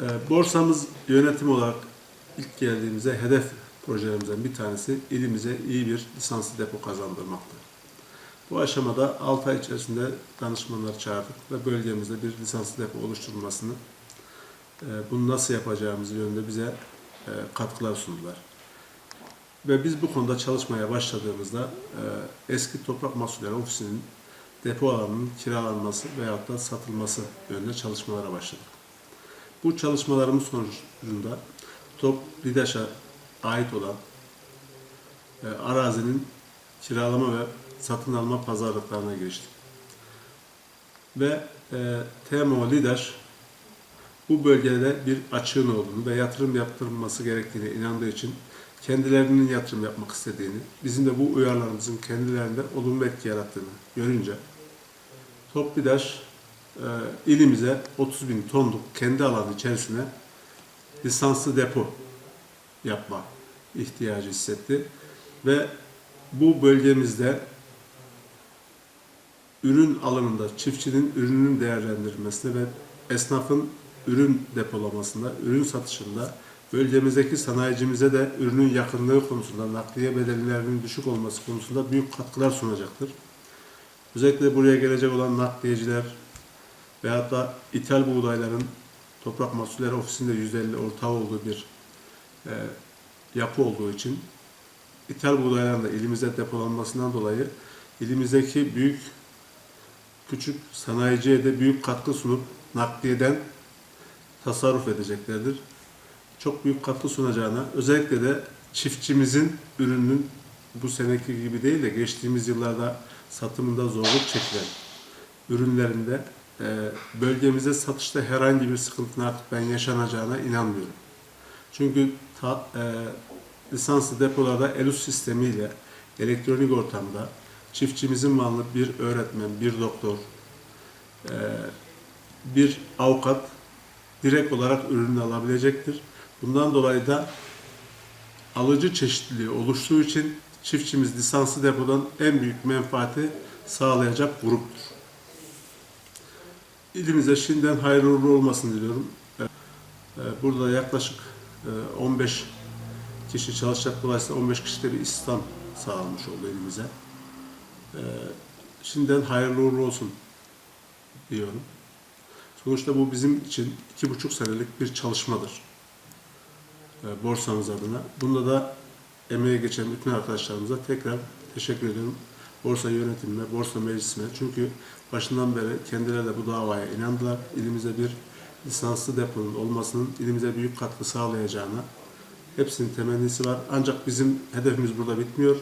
Ee, Borsamız yönetim olarak ilk geldiğimizde hedef projelerimizden bir tanesi ilimize iyi bir lisanslı depo kazandırmaktı. Bu aşamada 6 ay içerisinde danışmanları çağırdık ve bölgemizde bir lisanslı depo oluşturulmasını, e, bunu nasıl yapacağımız yönünde bize e, katkılar sundular. Ve biz bu konuda çalışmaya başladığımızda e, eski Toprak Mahsulleri Ofisi'nin depo alanının kiralanması veyahut da satılması yönünde çalışmalara başladık. Bu çalışmalarımız sonucunda Top Lidaş'a ait olan e, arazinin kiralama ve satın alma pazarlıklarına giriştik. Ve e, TMO Lidaş bu bölgede bir açığın olduğunu ve yatırım yaptırılması gerektiğine inandığı için kendilerinin yatırım yapmak istediğini, bizim de bu uyarlarımızın kendilerinde olumlu etki yarattığını görünce Toplidaş e, ilimize 30 bin tonluk kendi alanı içerisine lisanslı depo yapma ihtiyacı hissetti. Ve bu bölgemizde ürün alımında çiftçinin ürünün değerlendirilmesinde ve esnafın ürün depolamasında, ürün satışında bölgemizdeki sanayicimize de ürünün yakınlığı konusunda, nakliye bedellerinin düşük olması konusunda büyük katkılar sunacaktır. Özellikle buraya gelecek olan nakliyeciler veyahut da ithal buğdayların Toprak Mahsulleri Ofisi'nde %50 ortağı olduğu bir e, yapı olduğu için ithal buğdayların da ilimizde depolanmasından dolayı ilimizdeki büyük küçük sanayiciye de büyük katkı sunup nakliyeden tasarruf edeceklerdir. Çok büyük katkı sunacağına özellikle de çiftçimizin ürünün bu seneki gibi değil de geçtiğimiz yıllarda satımında zorluk çekilen ürünlerinde e, bölgemizde satışta herhangi bir sıkıntının artık ben yaşanacağına inanmıyorum. Çünkü ta, e, lisanslı depolarda ELUS sistemiyle elektronik ortamda çiftçimizin malını bir öğretmen, bir doktor, e, bir avukat direkt olarak ürünü alabilecektir. Bundan dolayı da alıcı çeşitliliği oluştuğu için çiftçimiz lisanslı depodan en büyük menfaati sağlayacak gruptur. İlimize şimdiden hayırlı uğurlu olmasını diliyorum. Ee, Burada yaklaşık e, 15 kişi çalışacak dolayısıyla 15 kişide bir istihdam sağlanmış oldu elimize. Ee, Şimdiden hayırlı uğurlu olsun diyorum. Sonuçta bu bizim için iki buçuk senelik bir çalışmadır. e, Borsamız adına. Bunda da emeğe geçen bütün arkadaşlarımıza tekrar teşekkür ediyorum. Borsa yönetimine, borsa meclisine. Çünkü başından beri kendileri de bu davaya inandılar. İlimizde bir lisanslı deponun olmasının ilimize büyük katkı sağlayacağına hepsinin temennisi var. Ancak bizim hedefimiz burada bitmiyor.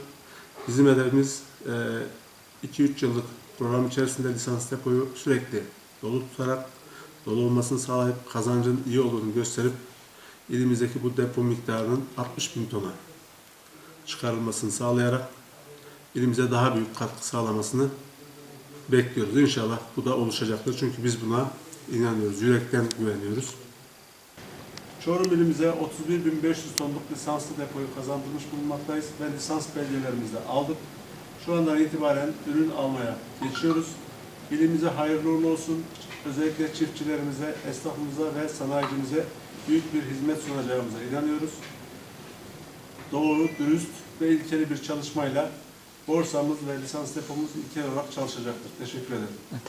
Bizim hedefimiz 2-3 yıllık program içerisinde lisans depoyu sürekli dolu tutarak dolu olmasını sağlayıp kazancın iyi olduğunu gösterip ilimizdeki bu depo miktarının 60 bin tona çıkarılmasını sağlayarak ilimize daha büyük katkı sağlamasını bekliyoruz. İnşallah bu da oluşacaktır. Çünkü biz buna inanıyoruz. Yürekten güveniyoruz. Çorum ilimize 31.500 tonluk lisanslı depoyu kazandırmış bulunmaktayız ve lisans belgelerimizi de aldık. Şu andan itibaren ürün almaya geçiyoruz. İlimize hayırlı uğurlu olsun. Özellikle çiftçilerimize, esnafımıza ve sanayicimize büyük bir hizmet sunacağımıza inanıyoruz. Doğru, dürüst ve ilkeli bir çalışmayla borsamız ve lisans depomuz ilkel olarak çalışacaktır. Teşekkür ederim. Evet.